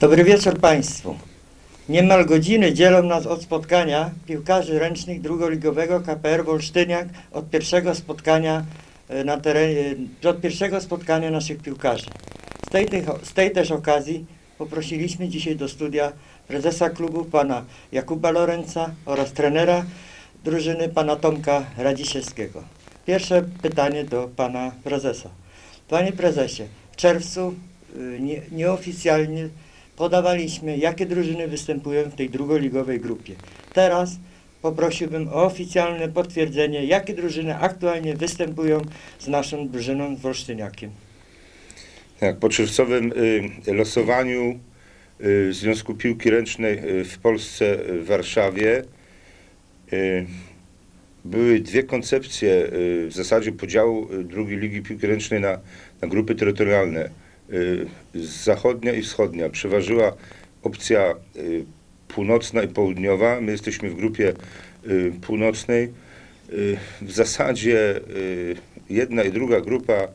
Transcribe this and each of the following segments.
Dobry wieczór Państwu. Niemal godziny dzielą nas od spotkania piłkarzy ręcznych drugoligowego KPR Wolsztyniak od pierwszego spotkania e, na terenie, od pierwszego spotkania naszych piłkarzy. Z tej, z tej też okazji poprosiliśmy dzisiaj do studia prezesa klubu pana Jakuba Lorenca oraz trenera drużyny pana Tomka Radziszewskiego. Pierwsze pytanie do pana prezesa. Panie prezesie, w czerwcu y, nie, nieoficjalnie podawaliśmy, jakie drużyny występują w tej drugoligowej grupie. Teraz poprosiłbym o oficjalne potwierdzenie, jakie drużyny aktualnie występują z naszą drużyną z Wolsztyniakiem. Tak, po czerwcowym y, losowaniu y, Związku Piłki Ręcznej y, w Polsce, y, w Warszawie, y, były dwie koncepcje y, w zasadzie podziału y, drugiej Ligi Piłki Ręcznej na, na grupy terytorialne. Y, zachodnia i wschodnia. Przeważyła opcja y, północna i południowa. My jesteśmy w grupie y, północnej. W zasadzie jedna i druga grupa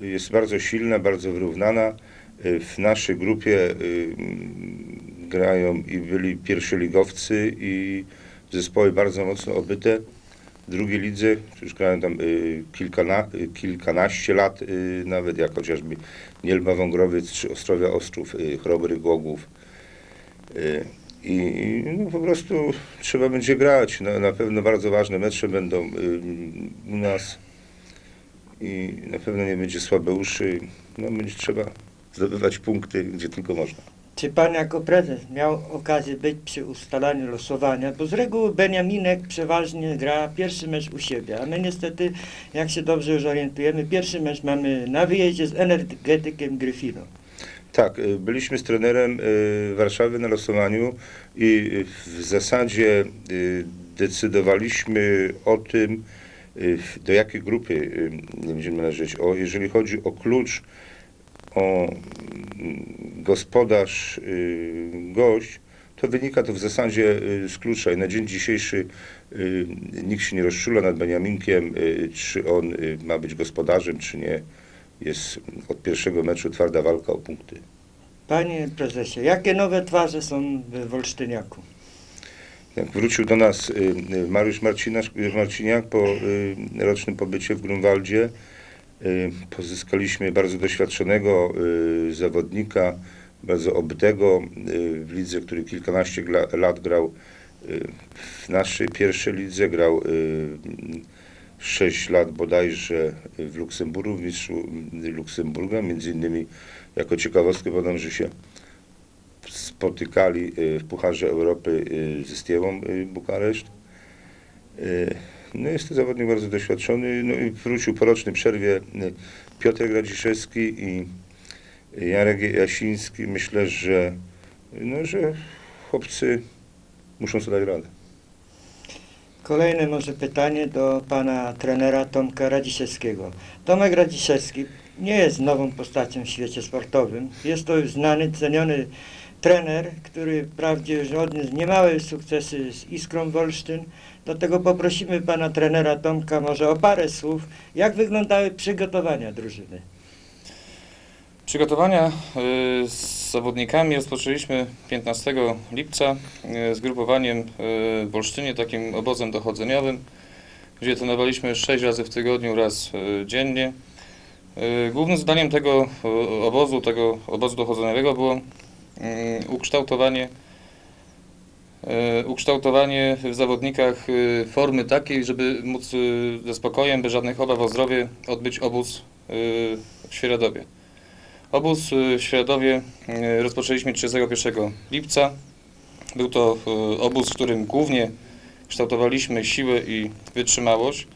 jest bardzo silna, bardzo wyrównana. W naszej grupie grają i byli pierwszoligowcy i zespoły bardzo mocno obyte. Drugiej lidze już grają tam y, kilkana, y, kilkanaście lat, y, nawet jak chociażby Nielba Wągrowiec czy Ostrowia Ostrów, y, Chrobry Głogów. Y, I no, po prostu trzeba będzie grać. No, na pewno bardzo ważne mecze będą y, u nas i na pewno nie będzie słabeuszy. No, będzie trzeba zdobywać punkty, gdzie tylko można. Czy pan jako prezes miał okazję być przy ustalaniu losowania? Bo z reguły Beniaminek przeważnie gra pierwszy mecz u siebie, a my niestety, jak się dobrze już orientujemy, pierwszy mecz mamy na wyjeździe z energetykiem Gryfino. Tak, y, byliśmy z trenerem y, Warszawy na losowaniu i y, w zasadzie decydowaliśmy o tym, do jakiej grupy będziemy należeć. O, jeżeli chodzi o klucz, o gospodarz, y, gość, to wynika to w zasadzie y, z klucza i na dzień dzisiejszy y, nikt się nie rozczula nad Beniaminkiem, czy on ma być gospodarzem, czy nie. Jest od pierwszego meczu twarda walka o punkty. Panie prezesie, jakie nowe twarze są w Wolsztyniaku? Jak wrócił do nas Mariusz Marciniak po rocznym pobycie w Grunwaldzie, pozyskaliśmy bardzo doświadczonego y, zawodnika, bardzo obytego y, w lidze, który kilkanaście lat grał y, w naszej pierwszej lidze, grał y, sześć lat bodajże w Luksemburgu, w mistrzu Luksemburga, między innymi jako ciekawostkę podam, że się spotykali y, w Pucharze Europy y, ze Stiewą y, Bukareszt. No jest to zawodnik bardzo doświadczony. No i wrócił po rocznej przerwie y, Piotr Radziszewski i Jarek Jasiński. Myślę, że, no, że chłopcy muszą sobie dać radę. Kolejne może pytanie do pana trenera Tomka Radziszewskiego. Tomek Radziszewski nie jest nową postacią w świecie sportowym. Jest to już znany, ceniony trener, który wprawdzie odniósł niemałe sukcesy z Iskrą Wolsztyn. Dlatego poprosimy pana trenera Tomka może o parę słów, jak wyglądały przygotowania drużyny. Przygotowania y, z zawodnikami rozpoczęliśmy 15 lipca y, z grupowaniem y, w Olsztynie, takim obozem dochodzeniowym, gdzie trenowaliśmy 6 razy w tygodniu, raz dziennie. Głównym zadaniem tego obozu, tego obozu dochodzeniowego było ukształtowanie y, ukształtowanie w zawodnikach y, formy takiej, żeby móc ze spokojem, bez żadnych obaw o zdrowie odbyć obóz w Świeradowie. Obóz w Świeradowie rozpoczęliśmy 31 lipca. Był to obóz, w którym głównie kształtowaliśmy siłę i wytrzymałość.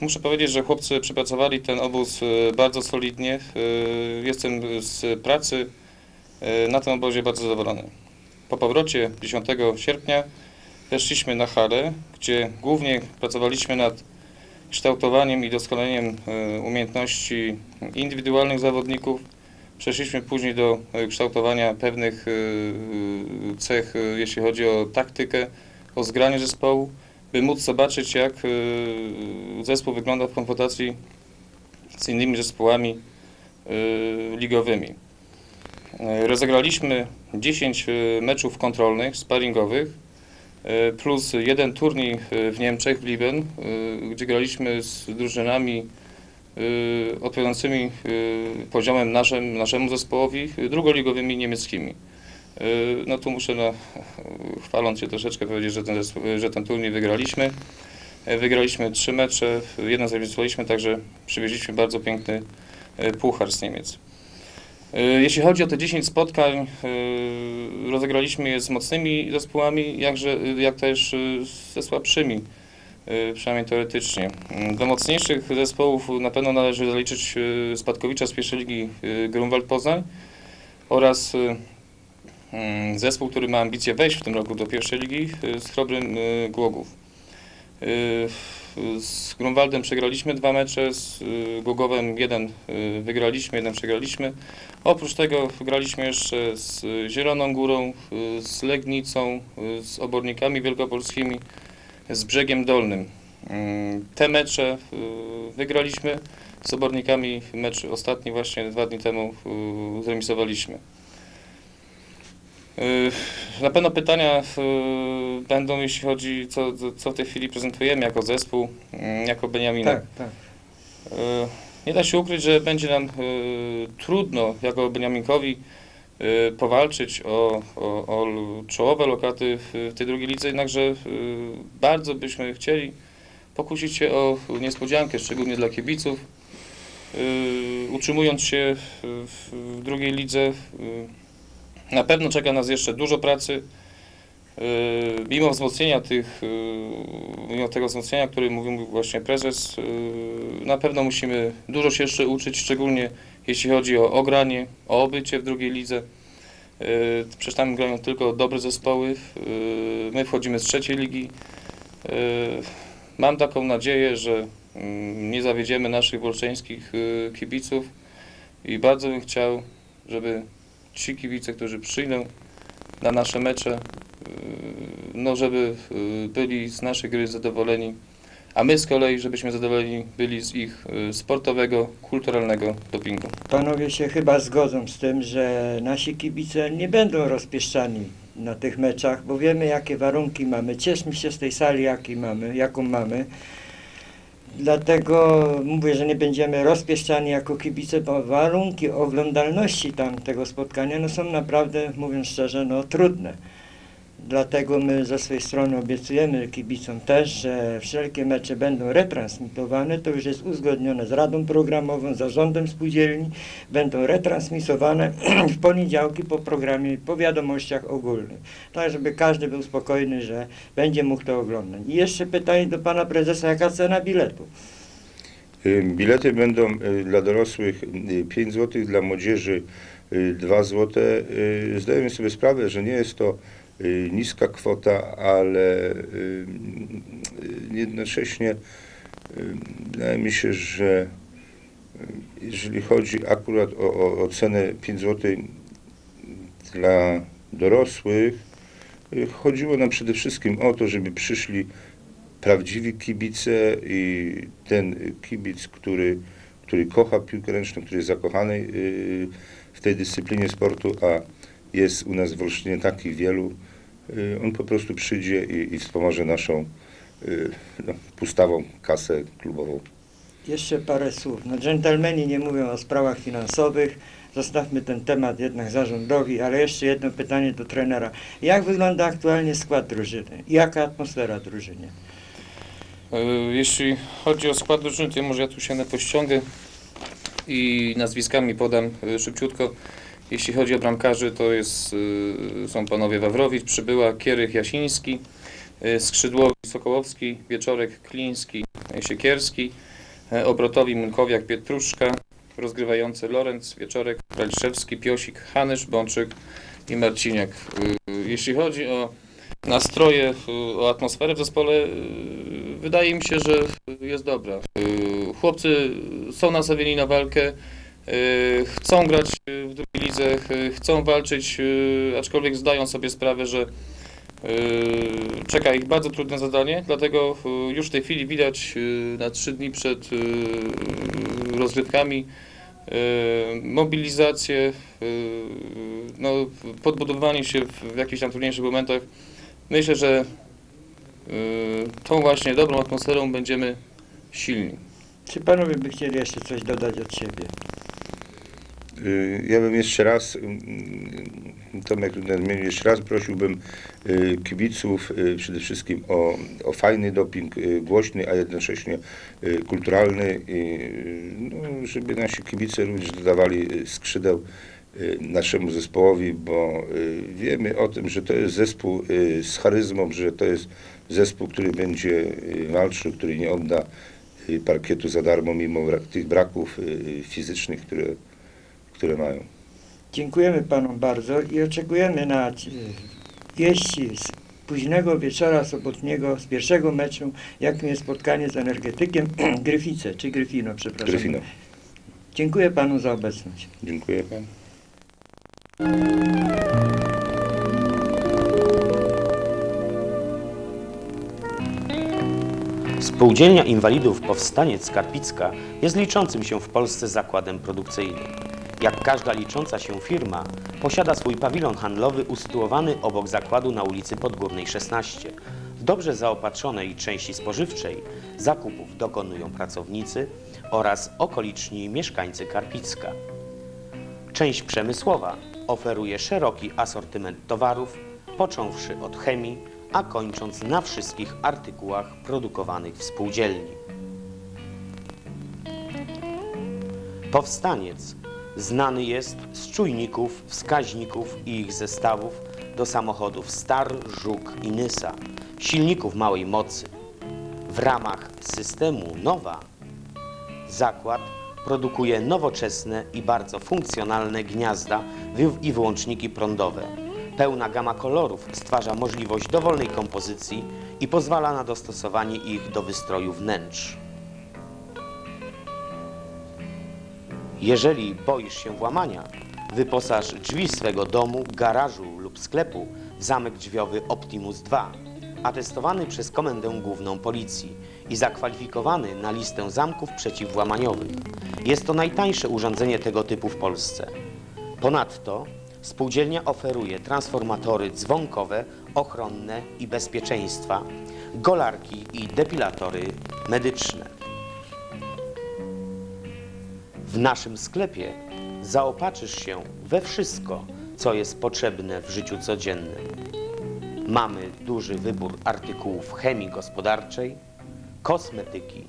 Muszę powiedzieć, że chłopcy przepracowali ten obóz bardzo solidnie. Jestem z pracy na tym obozie bardzo zadowolony. Po powrocie 10 sierpnia weszliśmy na halę, gdzie głównie pracowaliśmy nad kształtowaniem i doskonaleniem e, umiejętności indywidualnych zawodników. Przeszliśmy później do e, kształtowania pewnych e, e, cech, e, jeśli chodzi o taktykę, o zgranie zespołu, by móc zobaczyć, jak e, zespół wygląda w konfrontacji z innymi zespołami e, ligowymi. E, Rozegraliśmy 10 e, meczów kontrolnych, sparingowych, e, plus jeden turniej w Niemczech, w Liben, gdzie graliśmy z drużynami odpowiadającymi poziomem naszym, naszemu zespołowi, drugoligowymi niemieckimi. No tu muszę, no, chwaląc się troszeczkę, powiedzieć, że ten, że ten turniej wygraliśmy. Wygraliśmy trzy mecze, jeden zrealizowaliśmy, także przywieźliśmy bardzo piękny puchar z Niemiec. E, Jeśli chodzi o te 10 spotkań, e, rozegraliśmy je z mocnymi zespołami, jakże, jak też e, ze słabszymi, przynajmniej teoretycznie. Mm, Do mocniejszych zespołów na pewno należy zaliczyć Spadkowicza z pierwszej ligi Grunwald Poznań oraz mm, zespół, który ma ambicje wejść w tym roku do pierwszej ligi z Chrobrym Głogów. Z Grunwaldem przegraliśmy dwa mecze, z y, Głogowem jeden y, wygraliśmy, jeden przegraliśmy. Oprócz tego graliśmy jeszcze z Zieloną Górą, y, z Legnicą, z Obornikami Wielkopolskimi, z Brzegiem Dolnym. Te mecze wygraliśmy, z Obornikami mecz ostatni właśnie dwa dni temu zremisowaliśmy. Y, Na pewno pytania y, będą, jeśli chodzi, co, co w tej chwili prezentujemy jako zespół, mm, jako Beniamina. Tak, tak. Y, Nie da się ukryć, że będzie nam trudno jako Beniaminkowi powalczyć o, o, o czołowe lokaty w, tej drugiej lidze, jednakże bardzo byśmy chcieli pokusić się o niespodziankę, szczególnie dla kibiców. Utrzymując się w, drugiej lidze, na pewno czeka nas jeszcze dużo pracy. Yy, Mimo wzmocnienia tych, yy, mimo tego wzmocnienia, o którym mówił właśnie prezes, yy, na pewno musimy dużo się jeszcze uczyć, szczególnie jeśli chodzi o ogranie, o obycie w drugiej lidze. Przecież tam grają tylko dobre zespoły. My wchodzimy z trzeciej ligi. Mam taką nadzieję, że mm, nie zawiedziemy naszych wolszeńskich yy, kibiców i bardzo bym chciał, żeby ci kibice, którzy przyjdą na nasze mecze, yy, no żeby yy, byli z naszej gry zadowoleni, a my z kolei, żebyśmy zadowoleni byli z ich yy, sportowego, kulturalnego dopingu. Panowie się chyba zgodzą z tym, że nasi kibice nie będą rozpieszczani na tych meczach, bo wiemy jakie warunki mamy. Cieszmy się z tej sali, jaki mamy, jaką mamy. Dlatego mówię, że nie będziemy rozpieszczani jako kibice, bo warunki oglądalności tam tego spotkania no są naprawdę, mówiąc szczerze, no trudne. Dlatego my ze swojej strony obiecujemy kibicom też, że wszelkie mecze będą retransmitowane. To już jest uzgodnione z Radą Programową, zarządem spółdzielni. Będą retransmitowane w poniedziałki po programie, po wiadomościach ogólnych. Tak, żeby każdy był spokojny, że będzie mógł to oglądać. I jeszcze pytanie do pana prezesa, jaka cena biletu? Y, Bilety będą y, dla dorosłych y, 5 zł, dla młodzieży y, 2 zł. Y, Zdajemy sobie sprawę, że nie jest to y, niska kwota, ale y, y, jednocześnie y, wydaje mi się, że y, jeżeli chodzi akurat o, o, o cenę 5 zł dla dorosłych, y, chodziło nam przede wszystkim o to, żeby przyszli prawdziwi kibice i ten kibic, który, który kocha piłkę ręczną, który jest zakochany y, w tej dyscyplinie sportu, a jest u nas w Olsztynie takich wielu, y, on po prostu przyjdzie i, i wspomoże naszą y, no, pustawą kasę klubową. Jeszcze parę słów. No, dżentelmeni nie mówią o sprawach finansowych. Zostawmy ten temat jednak zarządowi, ale jeszcze jedno pytanie do trenera. Jak wygląda aktualnie skład drużyny? Jaka atmosfera drużyny? Yy, Jeśli chodzi o skład drużyny, to ja może ja tu sięgnę po ściągę i nazwiskami podam yy, szybciutko. Jeśli chodzi o bramkarzy, to jest, yy, są panowie Wawrowicz, Przybyła, Kierych, Jasiński, yy, Skrzydłowi, Sokołowski, Wieczorek, Kliński, Siekierski, yy, obrotowi Munkowiak, Pietruszka, rozgrywający Lorenz, Wieczorek, Kraliszewski, Piosik, Hanysz, Bączyk i Marciniak. Jeśli chodzi o nastroje, y, o atmosferę w zespole, y, wydaje mi się, że jest dobra. Y, Chłopcy są nastawieni na walkę, y, chcą grać y, lidze, chcą walczyć, y, aczkolwiek zdają sobie sprawę, że y, czeka ich bardzo trudne zadanie, dlatego y, już w tej chwili widać na trzy dni przed rozgrywkami mobilizację, no, podbudowanie się w, jakichś tam trudniejszych momentach. Myślę, że tą właśnie dobrą atmosferą będziemy silni. Czy panowie by chcieli jeszcze coś dodać od siebie? Y, Ja bym jeszcze raz, mm, Tomek nadmienił, jeszcze raz prosiłbym y, kibiców y, przede wszystkim o, o fajny doping, y, głośny, a jednocześnie y, kulturalny, y, no, żeby nasi kibice również dodawali y, skrzydeł y, naszemu zespołowi, bo y, wiemy o tym, że to jest zespół y, z charyzmą, że to jest zespół, który będzie y, walczył, który nie odda y, parkietu za darmo, mimo tych braków y, fizycznych, które które mają. Dziękujemy panom bardzo i oczekujemy na wieści z późnego wieczora sobotniego, z pierwszego meczu, jakim jest spotkanie z energetykiem Gryfice, czy Gryfino, przepraszam. Gryfino. Dziękuję panu za obecność. Dziękuję. Spółdzielnia Inwalidów Powstaniec Karpicka jest liczącym się w Polsce zakładem produkcyjnym. Jak każda licząca się firma, posiada swój pawilon handlowy usytuowany obok zakładu na ulicy Podgórnej 16. W dobrze zaopatrzonej części spożywczej zakupów dokonują pracownicy oraz okoliczni mieszkańcy Karpicka. Część przemysłowa oferuje szeroki asortyment towarów, począwszy od chemii, a kończąc na wszystkich artykułach produkowanych w spółdzielni. Powstaniec znany jest z czujników, wskaźników i ich zestawów do samochodów Star, Żuk i Nysa, silników małej mocy. W ramach systemu Nowa Zakład produkuje nowoczesne i bardzo funkcjonalne gniazda i wyłączniki prądowe. Pełna gama kolorów stwarza możliwość dowolnej kompozycji i pozwala na dostosowanie ich do wystroju wnętrz. Jeżeli boisz się włamania, wyposaż drzwi swego domu, garażu lub sklepu w zamek drzwiowy Optimus 2, atestowany przez Komendę Główną Policji i zakwalifikowany na listę zamków przeciwwłamaniowych. Jest to najtańsze urządzenie tego typu w Polsce. Ponadto spółdzielnia oferuje transformatory dzwonkowe, ochronne i bezpieczeństwa, golarki i depilatory medyczne. W naszym sklepie zaopatrzysz się we wszystko, co jest potrzebne w życiu codziennym. Mamy duży wybór artykułów chemii gospodarczej, kosmetyki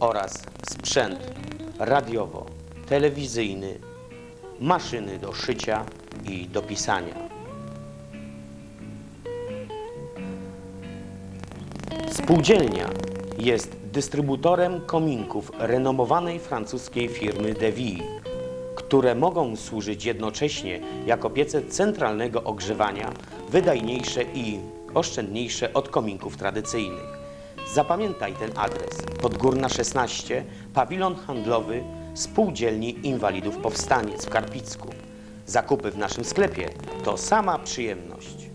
oraz sprzęt radiowo-telewizyjny, maszyny do szycia i do pisania. Spółdzielnia jest dystrybutorem kominków renomowanej francuskiej firmy Deville, które mogą służyć jednocześnie jako piece centralnego ogrzewania, wydajniejsze i oszczędniejsze od kominków tradycyjnych. Zapamiętaj ten adres. Podgórna 16, pawilon handlowy Spółdzielni Inwalidów Powstaniec w Karpicku. Zakupy w naszym sklepie to sama przyjemność.